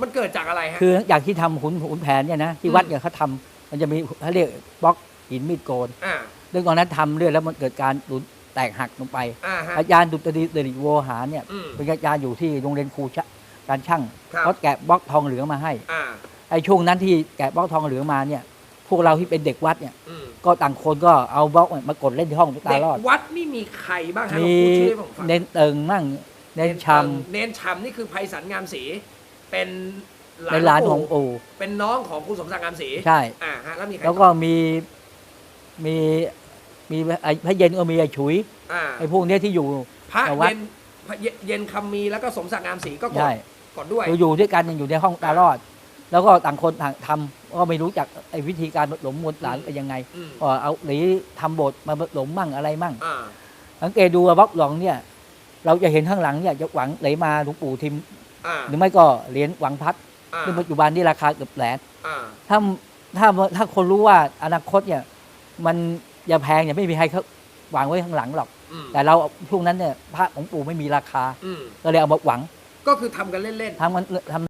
มันเกิดจากอะไรฮะ คืออย่างที่ทำขุนขุนแผนเนี่ยนะที่อืมวัดเนี่ยเขาทำมันจะมีเขาเรียกบล็อกหินมีดโกนอ่า ซึ่งตอนนั้นทำเรื่อยแล้วมันเกิดการหลุนแตกหักลงไป อ่าฮะอาจารย์ดุตรีเดริโวหารเนี่ยอืมเป็นอาจารย์อยู่ที่โรงเรียนครูชะการช่างครับ เขาแกะบล็อกทองเหลืองมาให้อ่า ไอ้ช่วงนั้นที่แกะบล็อกทองเหลืองมาเนี่ย พวกเราที่เป็นเด็กวัดเนี่ยอืมก็ต่างคนก็เอาบล็อกมากดเล่นที่ห้องตาเด็กรอด วัดนี่มีใครบ้างฮะมีลองพูดชื่อให้ผมฟังเน้นเติงมั่งเน้นชเน้นชำนี่คือไพศาลงามศรี เป็นำในร้านของปู่ปู่เป็นน้องของครูสมศักดิ์งามศรีใช่อ่าฮะแล้วมีใครแล้วก็มีมีมีไอ้พระเย็นก็มีไอ้ฉุยอ่าไอ้พวกเนี้ยที่อยู่พระแต่วัดเย็นพระเย็นเย็นคำมีแล้วก็สมศักดิ์งามศรีก็กดใช่กดด้วยอยู่อยู่ด้วยกันยังอยู่ในห้องตารอด แล้วก็ต่างคนต่างทำก็ไม่รู้จักไอ้วิธีการหลมมวลสารเป็นยังไงอืมก็เอาหรือทำบทมาหลมมั่งอะไรมั่งอ่าสังเกตดูว่าบล็อกหลองเนี่ย เราจะเห็นข้างหลังเนี่ยจะหวังไหลมาหลวงปู่ทิมอ่า หรือไม่ก็เหรียญหวังพัดอ่าซึ่งปัจจุบันนี่ราคาเกือบแสนอ่าถ้าถ้าถ้าคนรู้ว่าอนาคตเนี่ย มันอย่าแพงอย่าไม่มีใครเขาวางไว้ข้างหลังหรอกอืมแต่เราช่วงนั้นเนี่ยพระของปู่ไม่มีราคาอืมก็เลยเอามาหวัง ก็คือทำกันเล่นๆทำมันทำ